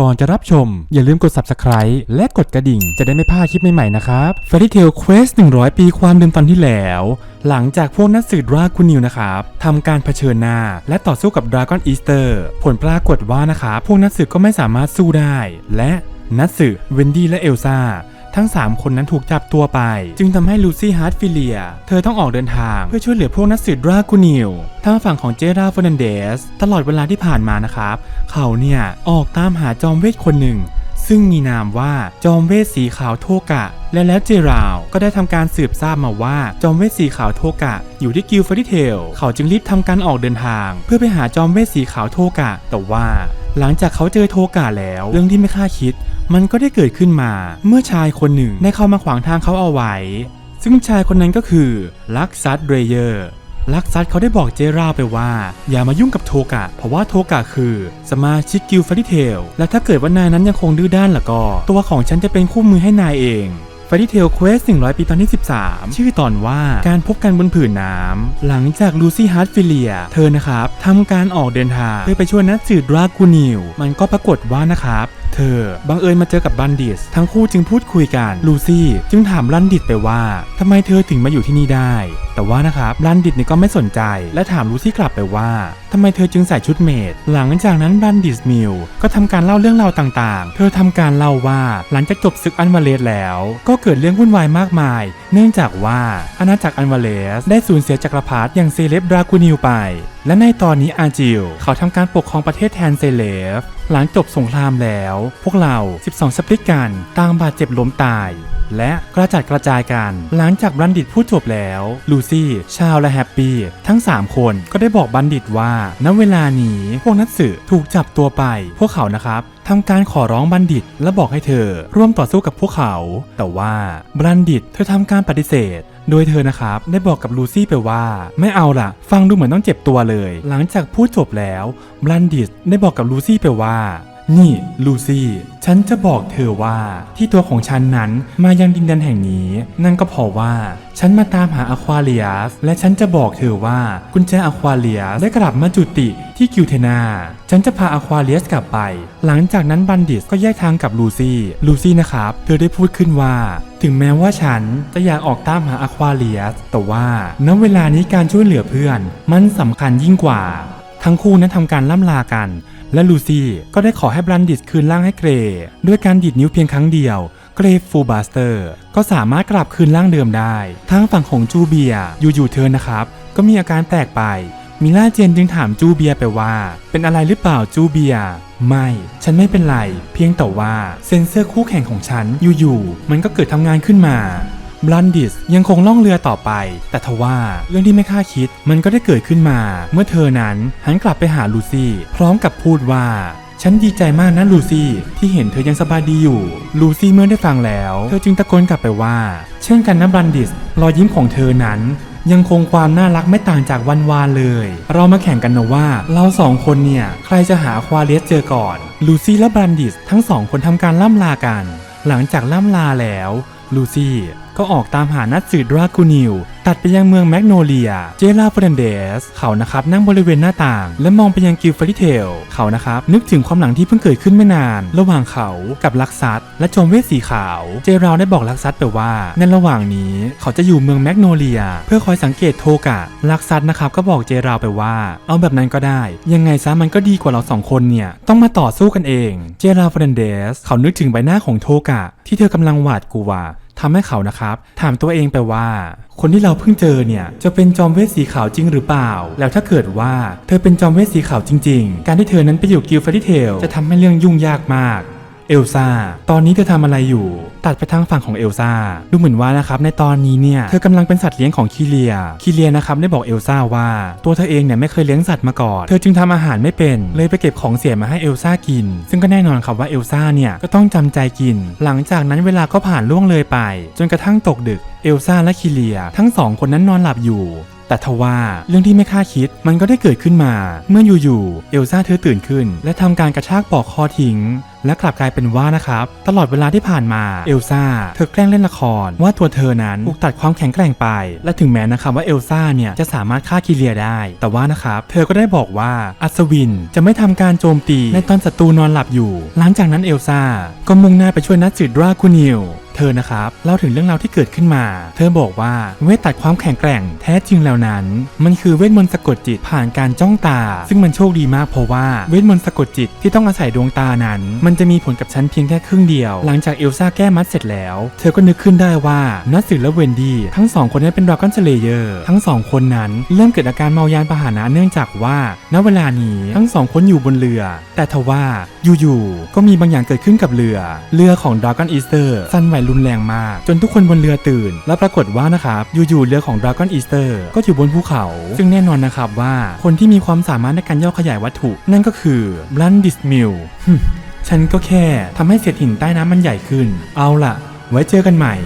ก่อนจะรับชม อย่าลืมกด subscribe และกดกระดิ่ง จะได้ไม่พลาดคลิปใหม่ๆนะครับ Fairy Tail Quest 100 ปีความเดิมตอนที่แล้ว หลังจากพวกนักสืบดรากูนิวนะครับทำการเผชิญหน้า และต่อสู้กับดราก้อนอีสเตอร์ผลปรากฏว่านะครับพวกนักสืบก็ไม่สามารถสู้ได้ และนักสืบเวนดี้และเอลซ่า ทั้ง 3 คนนั้นถูกจับตัวไป จึงทำให้ลูซี่ฮาร์ดฟิเลีย เธอต้องออกเดินทางเพื่อช่วยเหลือพวกนักสืบดรากูนิลทางฝั่งของเจราฟอนันเดส ตลอดเวลาที่ผ่านมานะครับ เขาเนี่ยออกตามหาจอมเวทคนหนึ่ง ซึ่งมีนามว่าจอมเวทสีขาวโทกะ และแล้วเจราวก็ได้ทำการสืบทราบมาว่าจอมเวทสีขาวโทกะ อยู่ที่กิลฟอริเทลเขาจึงรีบทำการออกเดินทาง เพื่อไปหาจอมเวทสีขาวโทกะ แต่ว่า หลังจากเขาเจอโทกะแล้ว เรื่องที่ไม่คาดคิด มันก็ได้เกิดขึ้นมา เมื่อชายคนหนึ่งได้เข้ามาขวางทางเขาเอาไว้ ซึ่งชายคนนั้นก็คือลักซัตเรเยอร์ลักซัตเขาได้บอกเจราไปว่า อย่ามายุ่งกับโทกะ เพราะว่าโทกะคือ สมาชิกกิลฟาริเทลและถ้าเกิดว่านายนั้นยังคงดื้อด้านล่ะก็ ตัวของฉันจะเป็นคู่มือให้นายเอง ฟาริเทลเควส100 ปีตอนที่ 13 ชื่อตอนว่าการพบกันบนผืนน้ำ หลังจากลูซี่ฮาร์ดฟิเลีย เธอนะครับทำการออกเดินทางเพื่อไปช่วยนักสืบดรากูนิว มันก็ปรากฏว่านะครับ เธอ บังเอิญมาเจอกับบันดิสทั้งคู่จึงพูดคุยกันลูซี่จึงถามบันดิสไปว่าทำไมเธอถึงมาอยู่ที่นี่ได้ แต่ว่านะครับบันดิสเนี่ยก็ไม่สนใจ และถามลูซี่กลับไปว่าทำไมเธอจึงใส่ชุดเมดหลังจากนั้นบันดิสมิลก็ทำการเล่าเรื่องราวต่างๆ เธอทำการเล่าว่าหลังจากจบศึกอันวาเลสแล้ว ก็เกิดเรื่องวุ่นวายมากมาย เนื่องจากว่าอาณาจักรอันวาเลสได้สูญเสียจักรพรรดิอย่างเซเลบดรากูนิลไป และในตอนนี้อาจิลเขาทำการปกครองประเทศแทนเซเลฟ หลังจบสงครามแล้ว พวกเรา 12 สปริกกันต่างบาดเจ็บล้มตาย และกระจัดกระจายกัน หลังจากบัณฑิตพูดจบแล้ว ลูซี่ ชาวและแฮปปี้ ทั้ง 3 คนก็ได้บอกบัณฑิตว่า ณ เวลานี้พวกนักสืบถูกจับตัวไป พวกเขานะครับทำการขอร้องบัณฑิตและบอกให้เธอ ร่วมต่อสู้กับพวกเขา แต่ว่าบัณฑิตเธอทำการปฏิเสธ โดยเธอนะครับได้บอกกับลูซี่ไปว่าไม่เอาล่ะ ฟังดูเหมือนต้องเจ็บตัวเลย หลังจากพูดจบแล้วบลันดิสได้บอกกับลูซี่ไปว่า นี่ลูซี่ ฉันจะบอกเธอว่าที่ตัวของฉันนั้นมายังดินแดนแห่งนี้ นั่นก็เพราะว่าฉันมาตามหาอควาเลียส และฉันจะบอกเธอว่ากุญแจอควาเลียสได้กลับมาจุติที่กิวเทนา ฉันจะพาอควาเลียสกลับไป หลังจากนั้นบันดิสก็แยกทางกับลูซี่ ลูซี่นะครับ เธอได้พูดขึ้นว่า ถึงแม้ว่าฉันจะอยากออกตามหาอควาเลียส แต่ว่าณเวลานี้การช่วยเหลือเพื่อน มันสำคัญยิ่งกว่า ทั้งคู่นั้นทำการล่ำลากัน และลูซี่ก็ได้ขอให้บรันดิสคืนร่างให้เกรย์ด้วยการดีดนิ้วเพียงครั้งเดียวเกรย์ฟูบาสเตอร์ก็สามารถกลับคืนร่างเดิมได้ ทางฝั่งของจูเบียอยู่ๆเธอนะครับ ก็มีอาการแปลกไปมิล่าเจนจึงถามจูเบียไปว่า เป็นอะไรหรือเปล่าจูเบีย ไม่ ฉันไม่เป็นไร เพียงแต่ว่าเซ็นเซอร์คู่แข่งของฉันอยู่ๆมันก็เกิดทำงานขึ้นมา บลันดิสยังคงล่องเรือต่อไป แต่ทว่าเรื่องที่ไม่คาดคิดมันก็ได้เกิดขึ้นมา เมื่อเธอนั้นหันกลับไปหาลูซี่ พร้อมกับพูดว่าฉันดีใจมากนะลูซี่ที่เห็นเธอยังสบายดีอยู่ ลูซี่เมื่อได้ฟังแล้ว เธอจึงตะโกนกลับไปว่า เช่นกันนะบลันดิสรอยยิ้มของเธอนั้น ยังคงความน่ารักไม่ต่างจากวันวานเลย เรามาแข่งกันนะว่า เราสองคนเนี่ย ใครจะหาควาเลียสเจอก่อน ลูซี่และบรันดิสทั้งสองคนทำการล่ำลากัน หลังจากล่ำลาแล้วลูซี่ ก็ออกตามหานัดสืดรากูนิลตัดไปยังเมืองแมกโนเลีย เจลาเฟรนเดส เขานะครับนั่งบริเวณหน้าต่าง และมองไปยังกิลฟริเทล เขานะครับนึกถึงความหลังที่เพิ่งเกิดขึ้นไม่นาน ระหว่างเขากับลักซัตและจอมเวทสีขาว เจราได้บอกลักซัตไปว่า ในระหว่างนี้เขาจะอยู่เมืองแมกโนเลีย เพื่อคอยสังเกตโทกะ ลักซัตนะครับก็บอกเจราไปว่า เอาแบบนั้นก็ได้ ยังไงซะมันก็ดีกว่าเราสองคนเนี่ยต้องมาต่อสู้กันเอง เจราเฟรนเดส เขานึกถึงใบหน้าของโทกะที่เธอกำลังหวาดกลัว ทำให้เขานะครับ ถามตัวเองไปว่า คนที่เราเพิ่งเจอเนี่ยจะเป็นจอมเวทสีขาวจริงหรือเปล่า แล้วถ้าเกิดว่าเธอเป็นจอมเวทสีขาวจริง ๆ การที่เธอนั้นไปอยู่กิลฟาริเทลจะทำให้เรื่องยุ่งยากมาก เอลซ่าตอนนี้เธอทำอะไรอยู่ ตัดไปทางฝั่งของเอลซ่าดูเหมือนว่านะครับในตอนนี้เนี่ยเธอกำลังเป็นสัตว์เลี้ยงของคีเลียคีเลียนะครับได้บอกเอลซ่าว่า ตัวเธอเองเนี่ยไม่เคยเลี้ยงสัตว์มาก่อนเธอจึงทำอาหารไม่เป็น เลยไปเก็บของเสียมาให้เอลซ่ากิน ซึ่งก็แน่นอนครับว่าเอลซ่าเนี่ยก็ต้องจำใจกิน หลังจากนั้นเวลาก็ผ่านล่วงเลยไป จนกระทั่งตกดึกเอลซ่าและคีเลีย ทั้งสองคนนั้นนอนหลับอยู่แต่ทว่าเรื่องที่ไม่คาดคิดมันก็ได้เกิดขึ้นมา เมื่ออยู่ๆเอลซ่าเธอตื่นขึ้น และทำการกระชากปอกคอทิ้ง และกลับกลายเป็นว่านะครับตลอดเวลาที่ผ่านมาเอลซ่าเธอแกล้งเล่นละคร ว่าตัวเธอนั้นถูกตัดความแข็งแกร่งไป และถึงแม้นะครับว่าเอลซ่าเนี่ยจะสามารถฆ่าคิเลียได้ แต่ว่านะครับเธอก็ได้บอกว่าอัศวินจะไม่ทำการโจมตีในตอนศัตรูนอนหลับอยู่ หลังจากนั้นเอลซ่าก็มุ่งหน้าไปช่วยนัดจืดราคูนิลเธอนะครับเล่าถึงเรื่องราวที่เกิดขึ้นมา เธอบอกว่าเวทตัดความแข็งแกร่งแท้จริงแล้วนั้น มันคือเวทมนต์สะกดจิตผ่านการจ้องตา ซึ่งมันโชคดีมากเพราะว่าเวทมนต์สะกดจิตที่ต้องอาศัยดวงตานั้นมันจะมีผลกับฉันเพียงแค่ครึ่งเดียว หลังจากเอลซ่าแก้มัดเสร็จแล้ว เธอก็นึกขึ้นได้ว่านัทสึและเวนดี้ทั้งสองคนนั้นเป็นดราก้อนสเลเยอร์ทั้งสองคนนั้นเริ่มเกิดอาการเมายานพาหนะเนื่องจากว่าณเวลานี้ทั้งสองคนอยู่บนเรือ แต่ทว่าอยู่ๆก็มีบางอย่างเกิดขึ้นกับเรือ เรือของดราก้อนอีสเตอร์สั่นไหวรุนแรงมาก จนทุกคนบนเรือตื่น และปรากฏว่านะครับอยู่ๆเรือของดราก้อนอีสเตอร์ก็อยู่บนภูเขา ซึ่งแน่นอนนะครับว่าคนที่มีความสามารถในการย่อขยายวัตถุ นั่นก็คือ บลันดิสมิล ฉันก็แค่ทำให้เศษหินใต้น้ำมันใหญ่ขึ้น เอาล่ะ ไว้เจอกันใหม่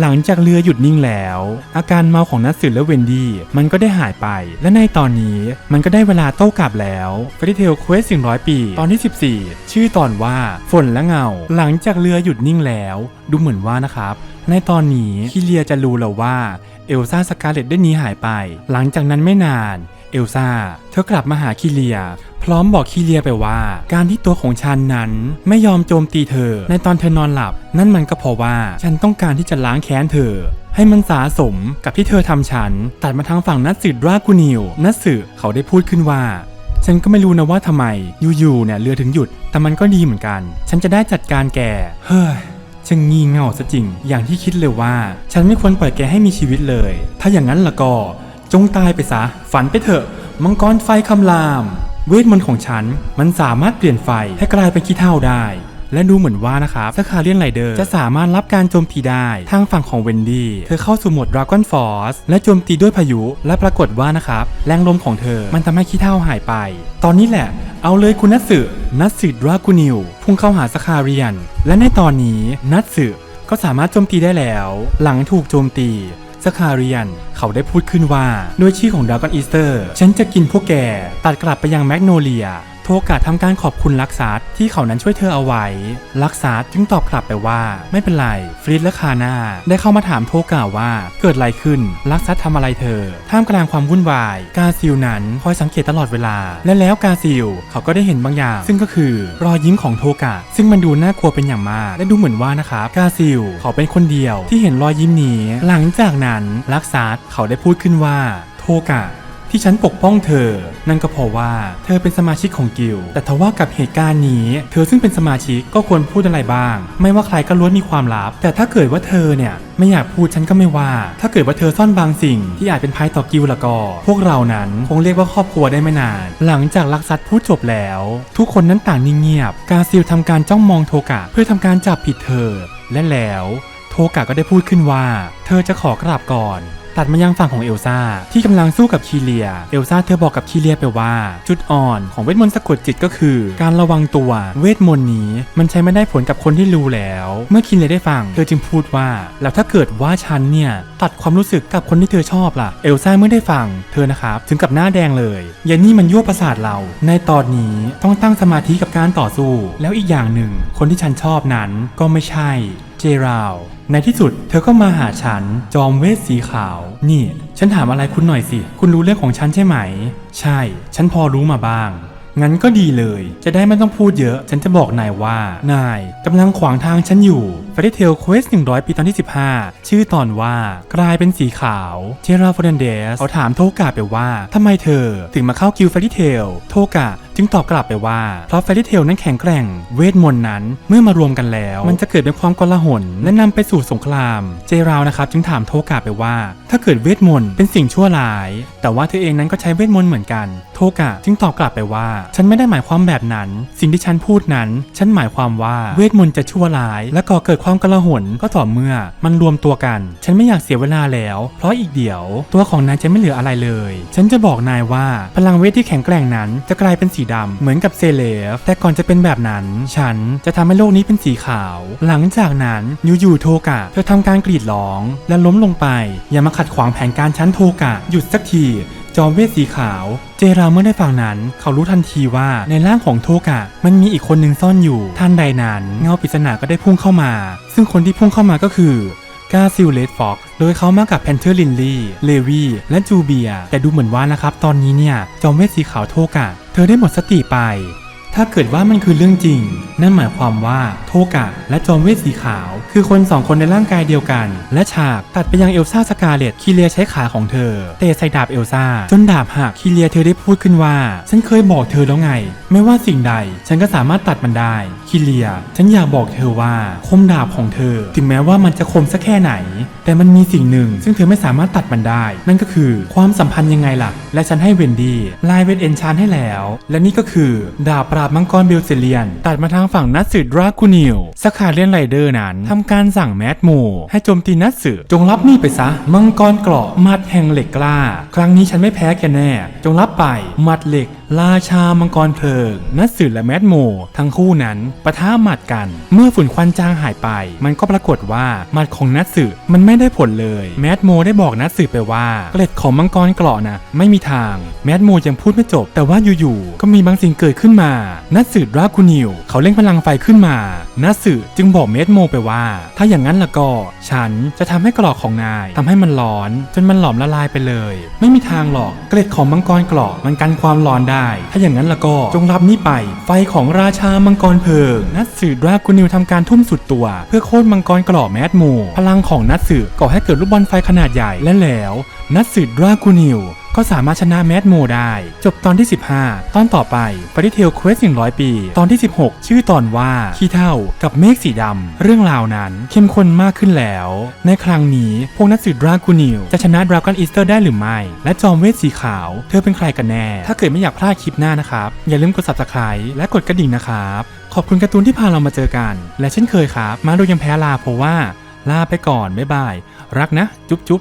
หลังจากเรือหยุดนิ่งแล้ว อาการเมาของนัทสึและเวนดี้มันก็ได้หายไป และในตอนนี้มันก็ได้เวลาโต้กลับแล้วฟ a ิเทลเควส100ปี ตอนที่ 14 ชื่อตอนว่าฝนและเงา หลังจากเรือหยุดนิ่งแล้ว ดูเหมือนว่านะครับ ในตอนนี้คิเลียจะรู้แล้วว่าเอลซ่าสกาเลตได้หนีหายไป หลังจากนั้นไม่นาน เอลซ่าเธอกลับมาหาคิเลีย พร้อมบอกคิเลียไปว่า การที่ตัวของฉันนั้นไม่ยอมโจมตีเธอ ในตอนเธอนอนหลับ นั่นมันก็เพราะว่าฉันต้องการที่จะล้างแค้นเธอ ให้มันสาสมกับที่เธอทำฉัน ตัดมาทางฝั่งนัตสึดรากูนิวนัตสึเขาได้พูดขึ้นว่าฉันก็ไม่รู้นะว่าทำไมอยู่ๆเนี่ยเรือถึงหยุด แต่มันก็ดีเหมือนกัน ฉันจะได้จัดการแก เฮ้ยช่างงี่เง่าซะจริง อย่างที่คิดเลยว่า ฉันไม่ควรปล่อยแกให้มีชีวิตเลย ถ้าอย่างนั้นละก็ จงตายไปซะ ฝันไปเถอะ มังกรไฟคำราม เวทมนต์ของฉัน มันสามารถเปลี่ยนไฟให้กลายเป็นขี้เถ้าได้ และดูเหมือนว่านะครับสคาเลียนไรเดอร์จะสามารถรับการโจมตีได้ ทางฝั่งของเวนดี้ เธอเข้าสู่โหมดดราก้อนฟอร์สและโจมตีด้วยพายุ และปรากฏว่านะครับ แรงลมของเธอ มันทำให้ขี้เถ้าหายไป ตอนนี้แหละ เอาเลยคุณนัตสึนัตสึดรากูนิวพุ่งเข้าหาสคาเรียน และในตอนนี้นัตสึก็สามารถโจมตีได้แล้ว หลังถูกโจมตี สคาเรียน เขาได้พูดขึ้นว่า ด้วยชื่อของดราก้อนอีสเตอร์ ฉันจะกินพวกแก ตัดกลับไปยังแมกโนเลีย โทกะทำการขอบคุณลักซัสที่เขานั้นช่วยเธอเอาไว้ ลักซัสจึงตอบกลับไปว่า ไม่เป็นไรฟริดและคาน่าได้เข้ามาถามโทกะว่าเกิดอะไรขึ้นลักซัสทำอะไรเธอ ท่ามกลางความวุ่นวาย กาซิลนั้นคอยสังเกตตลอดเวลา และแล้วกาซิลเขาก็ได้เห็นบางอย่าง ซึ่งก็คือรอยยิ้มของโทกะ ซึ่งมันดูน่ากลัวเป็นอย่างมาก และดูเหมือนว่านะครับกาซิลเขาเป็นคนเดียวที่เห็นรอยยิ้มนี้ หลังจากนั้นลักซัสเขาได้พูดขึ้นว่าโทกะ ที่ฉันปกป้องเธอ นั่นก็เพราะว่าเธอเป็นสมาชิกของกิลด์แต่ทว่ากับเหตุการณ์นี้ เธอซึ่งเป็นสมาชิกก็ควรพูดอะไรบ้าง ไม่ว่าใครก็ล้วนมีความลับ แต่ถ้าเกิดว่าเธอเนี่ยไม่อยากพูดฉันก็ไม่ว่า ถ้าเกิดว่าเธอซ่อนบางสิ่งที่อาจเป็นภัยต่อกิลด์ละก็ พวกเรานั้นคงเรียกว่าครอบครัวได้ไม่นาน หลังจากลักซัดพูดจบแล้ว ทุกคนนั้นต่างนิ่งเงียบ กาซิลทำการจ้องมองโทกะเพื่อทำการจับผิดเธอ และแล้ว โทกะก็ได้พูดขึ้นว่า เธอจะขอกราบก่อน ตัดมายังฝั่งของเอลซ่าที่กำลังสู้กับคีเลีย เอลซ่าเธอบอกกับคีเลียไปว่า จุดอ่อนของเวทมนต์สะกดจิตก็คือ การระวังตัวเวทมนต์นี้มันใช้ไม่ได้ผลกับคนที่รู้แล้ว เมื่อคีเลียได้ฟังเธอจึงพูดว่า แล้วถ้าเกิดว่าฉันเนี่ยตัดความรู้สึกกับคนที่เธอชอบล่ะ เอลซ่าเมื่อได้ฟังเธอนะครับถึงกับหน้าแดงเลยยานี่มันยั่วประสาทเรา ในตอนนี้ต้องตั้งสมาธิกับการต่อสู้ แล้วอีกอย่างหนึ่ง คนที่ฉันชอบนั้นก็ไม่ใช่ เจราว ในที่สุดเธอก็มาหาฉัน จอมเวทสีขาว นี่ ฉันถามอะไรคุณหน่อยสิ คุณรู้เรื่องของฉันใช่ไหม ใช่ ฉันพอรู้มาบ้าง งั้นก็ดีเลย จะได้ไม่ต้องพูดเยอะ ฉันจะบอกนายว่า นายกำลังขวางทางฉันอยู่ f a i r y Tail Quest 100 ปีตอนที่ 15 ชื่อตอนว่ากลายเป็นสีขาวเจราฟอร์นเดสเขาถามโทกะไปว่าทำไมเธอ ถึงมาเข้ากิล Fairy Tail โทกะ จึงตอบกลับไปว่าเพราะแฟรี่เทลนั้นแข็งแกร่ง เวทมนต์นั้นเมื่อมารวมกันแล้ว มันจะเกิดเป็นความกลาหลและนำไปสู่สงคราม เจราวนะครับจึงถามโทกาไปว่า ถ้าเกิดเวทมนต์เป็นสิ่งชั่วร้าย แต่ว่าเธอเองนั้นก็ใช้เวทมนต์เหมือนกัน โทกะจึงตอบกลับไปว่า ฉันไม่ได้หมายความแบบนั้น สิ่งที่ฉันพูดนั้น ฉันหมายความว่าเวทมนต์จะชั่วร้าย และก่อเกิดความกลาหลก็ต่อเมื่อมันรวมตัวกัน ฉันไม่อยากเสียเวลาแล้ว เพราะอีกเดี๋ยว ตัวของนายจะไม่เหลืออะไรเลย ฉันจะบอกนายว่าพลังเวทที่แข็งแกร่งนั้นจะกลายเป็นสีดำเหมือนกับเซเลฟแต่ก่อนจะเป็นแบบนั้น ฉันจะทำให้โลกนี้เป็นสีขาว หลังจากนั้นยู่ๆโทกะเธอทำการกรีดร้อง และล้มลงไป อย่ามาขัดขวางแผนการฉันโทกะหยุดสักที จอมเวทสีขาว เจราเมื่อได้ฟังนั้น เขารู้ทันทีว่าในร่างของโทกะมันมีอีกคนหนึ่งซ่อนอยู่ท่านใดนั้น เงาปริศนาก็ได้พุ่งเข้ามา ซึ่งคนที่พุ่งเข้ามาก็คือกาซิลเลตฟ็อกโดยเขามากับแพนเทอร์ลินลี่เลวีและจูเบีย แต่ดูเหมือนว่านะครับ ตอนนี้เนี่ย จอมเวทสีขาวโทกะ เธอได้หมดสติไป ถ้าเกิดว่ามันคือเรื่องจริง นั่นหมายความว่าโทกะและจอมเวทสีขาว คือคนสองคนในร่างกายเดียวกัน และฉากตัดไปยังเอลซ่าสกาเลตคิเลียใช้ขาของเธอเตะใส่ดาบเอลซ่าจนดาบหักคิเลียเธอได้พูดขึ้นว่า ฉันเคยบอกเธอแล้วไง ไม่ว่าสิ่งใด ฉันก็สามารถตัดมันได้คิเลีย ฉันอยากบอกเธอว่าคมดาบของเธอ ถึงแม้ว่ามันจะคมสักแค่ไหน แต่มันมีสิ่งหนึ่ง ซึ่งเธอไม่สามารถตัดมันได้ นั่นก็คือความสัมพันธ์ยังไงล่ะ และฉันให้เวนดี้ไลน์เวนเอนชานให้แล้ว และนี่ก็คือดาบปราบมังกรเบลเซเลียน ตัดมาทางฝั่งนัตสึดรากูนิลสขาเลียนไรเดอร์นั้นทำการสั่งแมดโมให้โจมตีนัตสึจงรับนี่ไปซะ มังกรเกราะมัดแห่งเหล็กกล้า ครั้งนี้ฉันไม่แพ้แกแน่ จงรับไปมัดเหล็ก ราชามังกรเพลิง นัตสึและแมดโม ทั้งคู่นั้นปะทะหมัดกัน เมื่อฝุ่นควันจางหายไป มันก็ปรากฏว่าหมัดของนัตสึมันไม่ได้ผลเลย แมดโมได้บอกนัตสึไปว่าเกล็ดของมังกรเกราะนะไม่มีทาง แมดโมยังพูดไม่จบ แต่ว่าอยู่ๆก็มีบางสิ่งเกิดขึ้นมา นัตสึราคุนิว เขาเร่งพลังไฟขึ้นมา นัตสึจึงบอกเมดโมไปว่า ถ้าอย่างนั้นละก็ ฉันจะทำให้เกราะของนายทำให้มันร้อน จนมันหลอมละลายไปเลย ไม่มีทางหรอกเกล็ดของมังกรเกราะมันกันความร้อนได้ถ้าอย่างนั้นละก็จงรับนี่ไป ไฟของราชามังกรเพลิง นัตสึราคุนิวทำการทุ่มสุดตัว เพื่อโค่นมังกรกรอบแมดโมพลังของนัตสึก่อให้เกิดลูกบอลไฟขนาดใหญ่และแล้ว นัตสึราคุนิว ก็สามารถชนะแมดโมได้ จบตอนที่ 15 ตอนต่อไปปริเทลเควส100 ปี ตอนที่ 16 ชื่อตอนว่าขี้เท่ากับเมฆสีดำ เรื่องราวนั้นเข้มข้นมากขึ้นแล้ว ในครั้งนี้พวกนักสืบดรากูนิวจะชนะดราก้อนอีสเตอร์ได้หรือไม่ และจอมเวทสีขาว เธอเป็นใครกันแน่ ถ้าเกิดไม่อยากพลาดคลิปหน้านะครับ อย่าลืมกด subscribe และกดกระดิ่งนะครับ ขอบคุณการ์ตูนที่พาเรามาเจอกัน และเช่นเคยครับ มาดูยังแพ้ลาเพราะว่าลาไปก่อนบ๊ายบาย รักนะ จุ๊บจุ๊บ